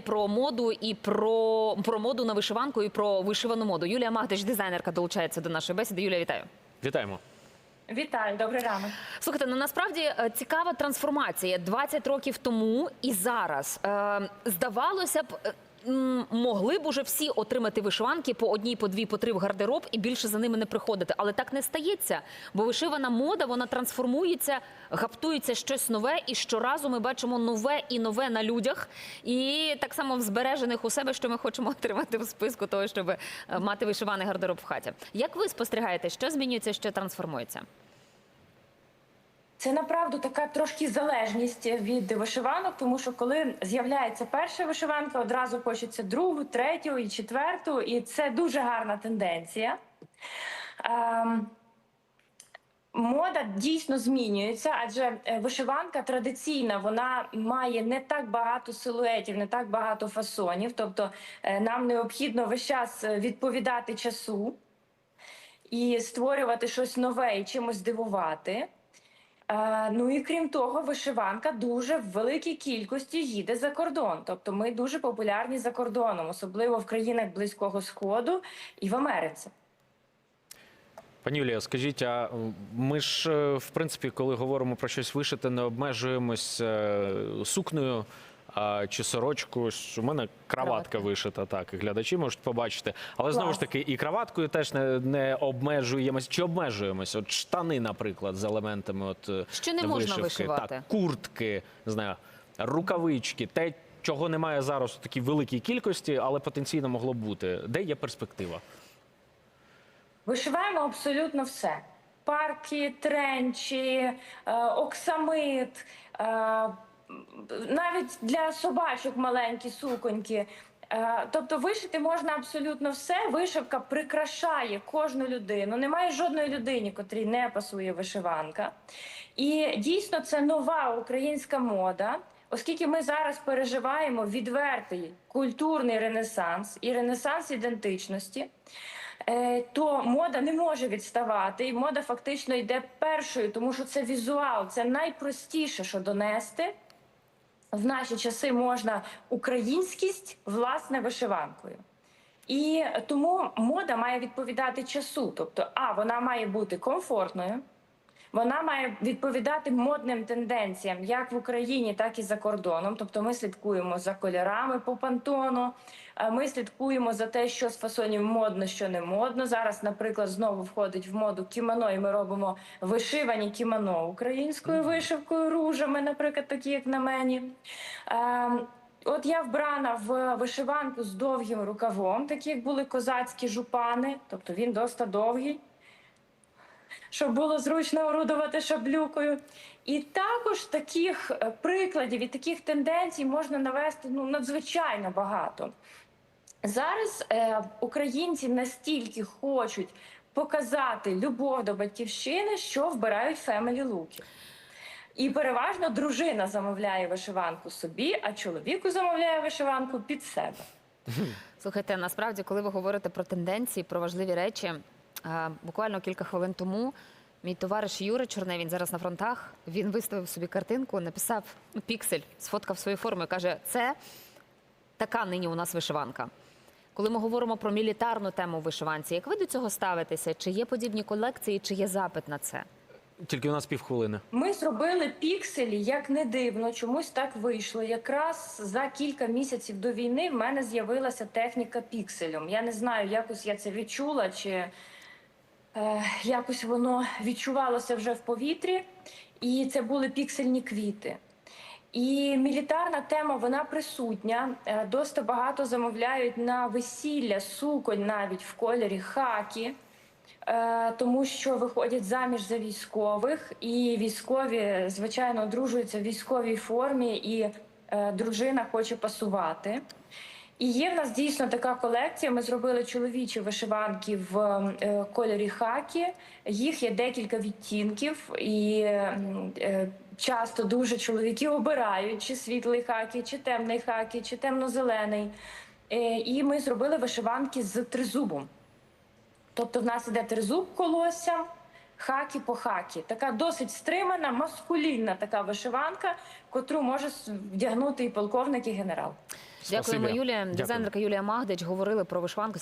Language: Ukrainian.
Про моду і про, про моду на вишиванку і про вишивану моду. Юлія Магдич, дизайнерка, долучається до нашої бесіди. Юлія, вітаю. Вітаємо. Вітаю, добрий ранок. Слухайте, ну насправді е, цікава трансформація 20 років тому і зараз. Е, здавалося б. Могли б уже всі отримати вишиванки по одній, по дві, по три в гардероб і більше за ними не приходити. Але так не стається, бо вишивана мода вона трансформується, гаптується щось нове, і щоразу ми бачимо нове і нове на людях. І так само в збережених у себе, що ми хочемо отримати в списку того, щоб е, мати вишиваний гардероб в хаті. Як ви спостерігаєте, що змінюється, що трансформується? Це направду така трошки залежність від вишиванок, тому що коли з'являється перша вишиванка, одразу хочеться другу, третю і четверту, і це дуже гарна тенденція. Ем, Мода дійсно змінюється, адже е, вишиванка традиційна, вона має не так багато силуетів, не так багато фасонів. Тобто е, нам необхідно весь час е, відповідати часу і створювати щось нове і чимось здивувати. Е, ну і крім того, вишиванка дуже в великій кількості їде за кордон. Тобто ми дуже популярні за кордоном, особливо в країнах Близького Сходу і в Америці. Пані Юлія, скажіть, а ми ж, е, в принципі, коли говоримо про щось вишити, не обмежуємось е, сукнею а, чи сорочкою. Що У мене краватка вишита, так, і глядачі можуть побачити. Але знову ж таки, і краваткою теж не, не обмежуємось. Чи обмежуємось? От штани, наприклад, з елементами от, е, Що не можна вишивки, вишивати? Так, куртки, не знаю, рукавички, те, чого немає зараз у такій великій кількості, але потенційно могло б бути. Де є перспектива? Вишиваємо абсолютно все: парки, тренчі, е, оксамит, е, навіть для собачок маленькі суконьки. Е, Тобто вишити можна абсолютно все. Вишивка прикрашає кожну людину. Немає жодної людини, котрій не пасує вишиванка. І дійсно це нова українська мода. Оскільки ми зараз переживаємо відвертий культурний ренесанс і ренесанс ідентичності, е, то мода не може відставати, і мода фактично йде першою, тому що це візуал, це найпростіше, що донести. В наші часи можна українськість власне вишиванкою. І тому мода має відповідати часу. Тобто, а вона має бути комфортною, вона має відповідати модним тенденціям як в Україні, так і за кордоном. Тобто, ми слідкуємо за кольорами по пантону. Ми слідкуємо за те, що з фасонів модно, що не модно. Зараз, наприклад, знову входить в моду кімоно, і ми робимо вишивані кімоно українською вишивкою, ружами, наприклад, такі як на мені. Ем, От я вбрана в вишиванку з довгим рукавом, такі як були козацькі жупани, тобто він досить довгий щоб було зручно орудувати шаблюкою. І також таких е, прикладів і таких тенденцій можна навести ну, надзвичайно багато. Зараз е, українці настільки хочуть показати любов до батьківщини, що вбирають фемелі луки. І переважно дружина замовляє вишиванку собі, а чоловіку замовляє вишиванку під себе. Слухайте, насправді, коли ви говорите про тенденції, про важливі речі, буквально кілька хвилин тому мій товариш Юра Чорне, він зараз на фронтах. Він виставив собі картинку, написав ну, піксель, сфоткав свою форму і каже: це така нині у нас вишиванка. Коли ми говоримо про мілітарну тему вишиванці, як ви до цього ставитеся? Чи є подібні колекції, чи є запит на це? Тільки у нас півхвилини. Ми зробили пікселі, як не дивно, чомусь так вийшло. Якраз за кілька місяців до війни в мене з'явилася техніка пікселем. Я не знаю, якось я це відчула, чи якось воно відчувалося вже в повітрі, і це були піксельні квіти. І мілітарна тема вона присутня. Е, Досить багато замовляють на весілля, суконь навіть в кольорі хакі. Е, тому що виходять заміж за військових, і військові, звичайно, одружуються в військовій формі, і е, дружина хоче пасувати. І є в нас дійсно така колекція. Ми зробили чоловічі вишиванки в е, кольорі хакі. Їх є декілька відтінків, і е, часто дуже чоловіки обирають чи світлий хакі, чи темний хакі, чи темно-зелений. Е, і ми зробили вишиванки з тризубом. Тобто в нас іде тризуб колоссям, хакі по хакі. Така досить стримана, маскулінна така вишиванка, котру може вдягнути і полковник, і генерал. Дякуємо, Юлія. Дизайнерка Юлія Магдич говорили про вишиванки.